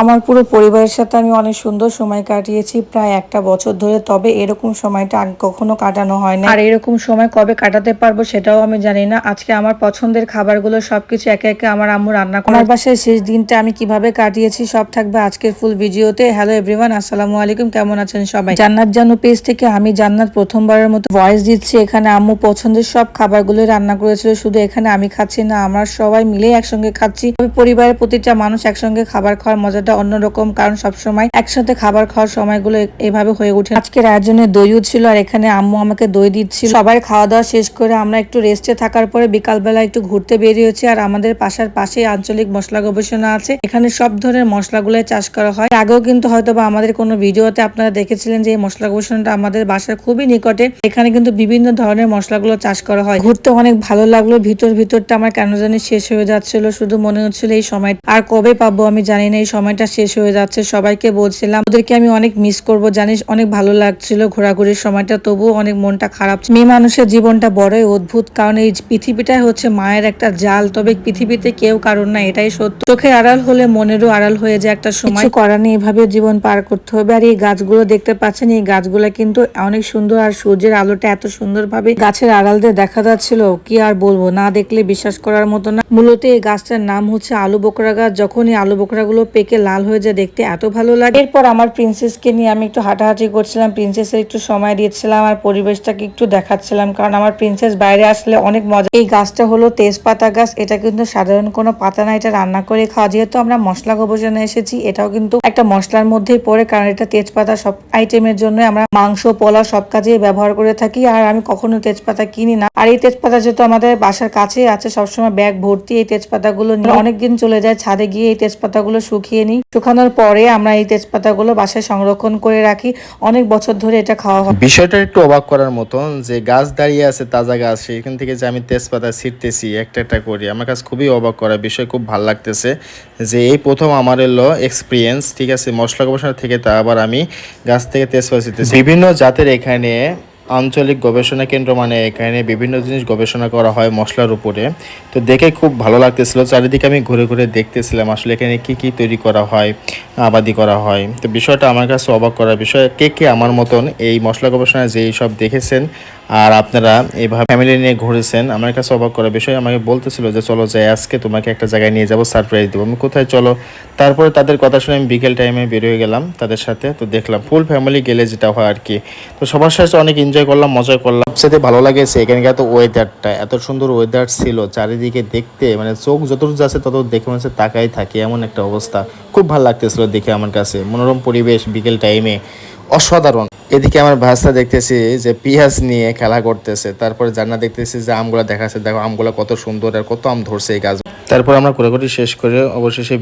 আমার পুরো পরিবারের সাথে আমি অনেক সুন্দর সময় কাটিয়েছি প্রায় একটা বছর ধরে। তবে এরকম সময়টা আগে কখনো কাটানো হয় না আর এরকম সময় কবে কাটাতে পারব সেটাও আমি জানি না। আজকে আমার পছন্দের খাবারগুলো সবকিছু একে একে আমার আম্মু রান্না করার বাসায় শেষ দিনটা আমি কীভাবে কাটিয়েছি সব থাকবে আজকের ফুল ভিডিওতে হ্যালো এভরিওয়ান আসসালামু আলাইকুম কেমন আছেন সবাই? জান্নাত জানু পেজ থেকে আমি জান্নাত প্রথমবারের মতো ভয়েস দিচ্ছি। এখানে আম্মু পছন্দের সব খাবারগুলো রান্না করেছিল। শুধু এখানে আমি খাচ্ছি না আমরা সবাই মিলে একসঙ্গে খাচ্ছি। পরিবারের প্রতিটা মানুষ একসঙ্গে খাবার খাওয়ার মজাটা অন্যরকম, কারণ সবসময় একসাথে খাবার খাওয়ার সময়গুলো এভাবে হয়ে ওঠে আজকের আয়োজনে দইও ছিল আর এখানে আম্মু আমাকে দই দিচ্ছিল। সবাই খাওয়া দাওয়া শেষ করে আমরা একটু রেস্টে থাকার পরে বিকালবেলা একটু ঘুরতে বেরিয়েছি আর আমাদের পাশার পাশেই আঞ্চলিক মশলা গবেষণা আছে। এখানে সব ধরনের মশলাগুলোই চাষ করা হয়। আগেও কিন্তু হয়তো বা আমাদের কোনো ভিডিওতে আপনারা দেখেছিলেন যে এই মশলা গবেষণাটা আমাদের বাসার খুবই নিকটে। এখানে কিন্তু বিভিন্ন ধরনের মশলাগুলো চাষ করা হয়। ঘুরতে অনেক ভালো লাগল। ভিতর ভিতরটা আমার কেন জানি শেষ হয়ে যাচ্ছিল। শুধু মনে হচ্ছিল এই সময় আর কবে পাবো আমি জানি না। এই সময়টা শেষ হয়ে যাচ্ছে। সবাইকে বলছিলাম ওদেরকে আমি অনেক মিস করব। জানিস অনেক ভালো লাগছিল ঘোরাঘুরির সময়টা। তবুও অনেক মনটা খারাপ মেয়ে মানুষের জীবনটা বড়ই অদ্ভুত। কারণ এই পৃথিবীটাই হচ্ছে মায়ের একটা জাল। তবে পৃথিবীতে কেউ কারণ না এটাই সত্য। চোখে আড়াল হলে মনেরও আড়াল হয়ে যায় একটা সময়। করার নেই। এভাবে জীবন পার করতে হবে। আর এই গাছগুলো দেখতে পাচ্ছেন এই গাছগুলো কিন্তু অনেক সুন্দর। আর সূর্যের আলোটা এত সুন্দরভাবে গাছের আড়াল দিয়ে দেখা যাচ্ছিল। কি আর বলব? না দেখলে বিশ্বাস করার মতো না। মূলত এই গাছটার নাম হচ্ছে আলু বকরা গাছ। যখন এই আলু বকরা গুলো পেকে লাল হয়ে যায় দেখতে এত ভালো লাগে। এরপর আমার প্রিন্সেসকে নিয়ে আমি একটু হাঁটাহাঁটি করছিলাম প্রিন্সেসের একটু সময় দিয়েছিলাম আর পরিবেশটাকে একটু দেখাচ্ছিলাম কারণ আমার প্রিন্সেস বাইরে আসলে অনেক মজা। এই গাছটা হলো তেজপাতা গাছ, এটা কিন্তু সাধারণ কোনো পাতা না, এটা রান্না করে খাওয়া। যেহেতু আমরা মশলা গবেষণা এসেছি, এটাও কিন্তু একটা মশলার মধ্যেই পড়ে কারণ এটা তেজপাতা সব আইটেমের জন্য আমরা মাংস পোলা সব কাজেই ব্যবহার করে থাকি আর আমি কখনো তেজপাতা কিনি না। আর এই তেজপাতা যেহেতু আমাদের বাসার কাছেই আছে, সবসময় ব্যাগ ভর্তি এই তেজপাতাগুলো অনেকদিন চলে যায়, ছাদে গিয়ে এই তেজপাতাগুলো শুকিয়ে নিই শুকানোর পরে আমরা এই তেজপাতাগুলো বাসায় সংরক্ষণ করে রাখি। অনেক বছর ধরে এটা খাওয়া হয়। বিষয়টা একটু অবাক করার মতন যে গাছ দাঁড়িয়ে আছে তাজা গাছ সেখান থেকে যে আমি তেজপাতা ছিটতেছি একটা একটা করি আমার কাছে খুবই অবাক করা বিষয় খুব ভালো লাগতেছে যে এই প্রথম আমার এলো এক্সপিরিয়েন্স ঠিক আছে? মশলা গবেষণা থেকে তা আবার আমি গাছ থেকে তেজপাতা ছিটতেছি। বিভিন্ন জাতের এখানে আঞ্চলিক গবেষণা কেন্দ্র মানে এখানে বিভিন্ন জিনিস গবেষণা করা হয় মশলার উপরে। তো দেখে খুব ভালো লাগতেছিল। চারিদিকে আমি ঘুরে ঘুরে দেখতেছিলাম আসলে এখানে কি কি তৈরি করা হয়, আবাদি করা হয়। তো বিষয়টা আমার কাছে অবাক করার বিষয়, কে কে আমার মতন এই মশলা গবেষণায় যেই সব দেখেছেন আর আপনারা এইভাবে ফ্যামিলি নিয়ে ঘুরেছেন, আমার কাছে অবাক করার বিষয়। আমাকে বলতেছিল যে, চলো যাই, আজকে তোমাকে একটা জায়গায় নিয়ে যাব সারপ্রাইজ দেবো। আমি কোথায়, চলো? তারপরে তাদের কথা শুনে আমি বিকেল টাইমে বেরিয়ে গেলাম তাদের সাথে। তো দেখলাম ফুল ফ্যামিলি গেলে যেটা হয় আর কি। তো সবার সাথে অনেক এনজয় করলাম মজা করলাম। সবচেয়ে ভালো লাগেছে এখানকার তো ওয়েদারটা এত সুন্দর ওয়েদার ছিল চারিদিকে দেখতে মানে চোখ যতটুকু যাচ্ছে তত দেখে মনে হচ্ছে তাকাই থাকে এমন একটা অবস্থা। খুব ভালো লাগতেছিল দেখে আমার কাছে। মনোরম পরিবেশ বিকেল টাইমে অসাধারণ। এদিকে আমার ভাষা দেখতেছি যে পিঁয়াজ নিয়ে খেলা করতেছে। তারপরে জান্না দেখতেছি যে আমগুলা দেখাচ্ছে। দেখো আমগুলা কত সুন্দর আর কত আম ধরছে এই গাছ। তারপর আমরা ঘোরাঘুরি শেষ করে অবশেষে